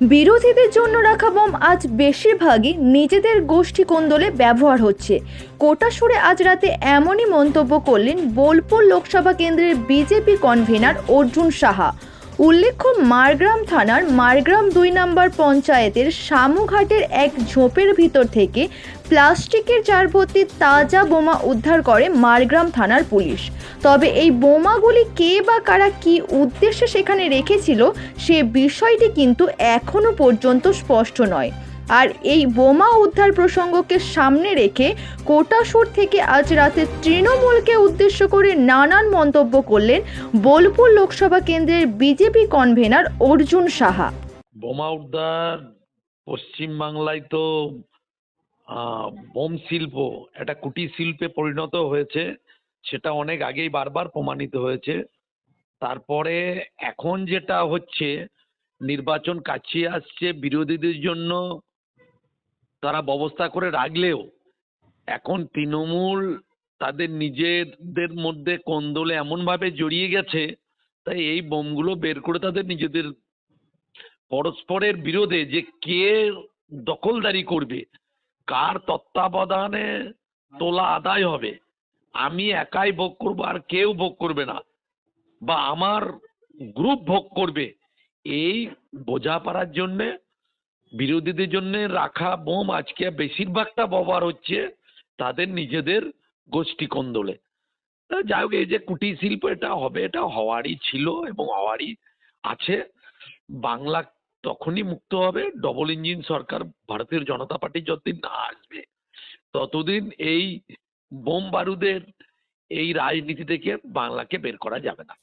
বিরোধীদের জন্য রাখা বোম আজ বেশিরভাগই নিজেদের গোষ্ঠী কোন্দলে ব্যবহার হচ্ছে। কোটা সুরে আজ রাতে এমনই মন্তব্য করলেন বোলপুর লোকসভা কেন্দ্রের বিজেপি কনভেনার অর্জুন সাহা। উল্লেখ্য, মারগ্রাম থানার মারগ্রাম দুই নম্বর পঞ্চায়েতের শামুঘাটের এক ঝোপের ভিতর থেকে প্লাস্টিকের জার ভর্তি তাজা বোমা উদ্ধার করে মারগ্রাম থানার পুলিশ। তবে এই বোমাগুলি কে বা কারা কি উদ্দেশ্যে সেখানে রেখেছিল সে বিষয়টি কিন্তু এখনও পর্যন্ত স্পষ্ট নয়। আর এই বোমা উদ্ধার প্রসঙ্গকে সামনে রেখে কোটাসুর থেকে আজ রাতে তৃণমূলকে উদ্দেশ্য করে নানান মন্তব্য করলেন বোলপুর লোকসভা কেন্দ্রের বিজেপি কনভেনার অর্জুন সাহা। বোমা উদ্ধার পশ্চিমবাংলায় তো বোম শিল্প, একটা কুটির শিল্পে পরিণত হয়েছে, সেটা অনেক আগেই বারবার প্রমাণিত হয়েছে। তারপরে এখন যেটা হচ্ছে, নির্বাচন কাছিয়ে আসছে বিরোধীদের জন্য তারা ব্যবস্থা করে রাখলেও এখন তৃণমূল তাদের নিজেদের মধ্যে কোন্দলে এমনভাবে জড়িয়ে গেছে, তাই এই বোমগুলো বের করে তাদের নিজেদের পরস্পরের বিরোধে যে কে দখলদারি করবে, কার তত্ত্বাবধানে তোলা আদায় হবে, আমি একাই ভোগ করব আর কেউ ভোগ করবে না, বা আমার গ্রুপ ভোগ করবে, এই বোঝাপড়ার জন্যে বিরোধীদের জন্য রাখা বোম আজকে বেশিরভাগটা ব্যবহার হচ্ছে তাদের নিজেদের গোষ্ঠী কোন্দলে। যাই হোক, এই যে কুটির শিল্প এটা হবে, এটা হওয়ারই ছিল এবং হওয়ারই আছে। বাংলা তখনই মুক্ত হবে ডবল ইঞ্জিন সরকার ভারতীয় জনতা পার্টি যতদিন না আসবে, ততদিন এই বোম বারুদের এই রাজনীতি থেকে বাংলাকে বের করা যাবে না।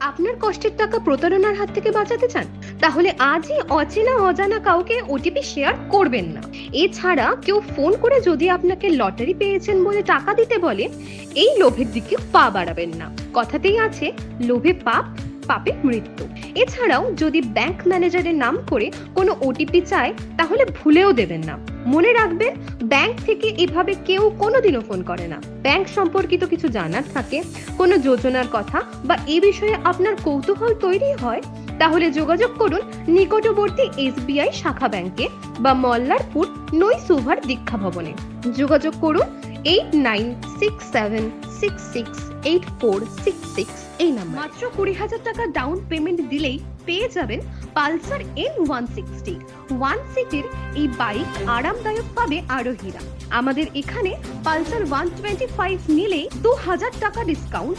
আপনার কষ্টের টাকা প্রতারণার হাত থেকে বাঁচাতে চান, তাহলে আজই অচেনা অজানা কাউকে ওটিপি শেয়ার করবেন না। এছাড়া কেউ ফোন করে যদি আপনাকে লটারি পেয়েছেন বলে টাকা দিতে বলে এই লোভের দিকে পা বাড়াবেন না। কথাতেই আছে, লোভে পাপ পাপে মৃত্যু। এছাড়াও যদি ব্যাংক ম্যানেজারের নাম করে কোনো ওটিপি চায়, তাহলে ভুলেও দেবেন না। মনে রাখবেন ব্যাংক থেকে এভাবে কেউ কোনোদিনও ফোন করে না। ব্যাংক সম্পর্কিত কিছু জানার থাকে, কোনো যোজনার কথা বা এ বিষয়ে আপনার কৌতূহল তৈরি হয়, তাহলে যোগাযোগ করুন নিকটবর্তী এসবিআই শাখা ব্যাংকে বা মল্লারপুর নই সুভার দীক্ষা ভবনে। যোগাযোগ করুন eight nine six seven six six eight four six six এই নাম্বার মাত্র কুড়ি হাজার টাকা ডাউন পেমেন্ট দিলেই পেয়ে যাবেন Pulsar N one sixty one সিটির এই বাইক আরামদায়ক পাবে আরোহীরা। আমাদের এখানে পালসার ওয়ান টোয়েন্টি ফাইভ নিলেই দু হাজার টাকা ডিসকাউন্ট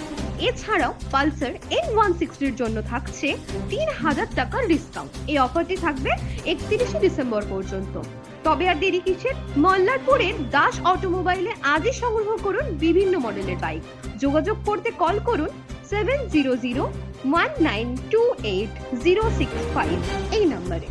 এছাড়াও পালসার এন ওয়ান সিক্সটির জন্য থাকছে তিন হাজার টাকার ডিসকাউন্ট এই অফারটি থাকবে একত্রিশে ডিসেম্বর পর্যন্ত। তবে আর দেরি কিসের? মল্লারপুরের দাস অটোমোবাইলে আজই সংগ্রহ করুন বিভিন্ন মডেলের বাইক। যোগাযোগ করতে কল করুন seven zero zero one nine two eight zero six five এই নম্বরে।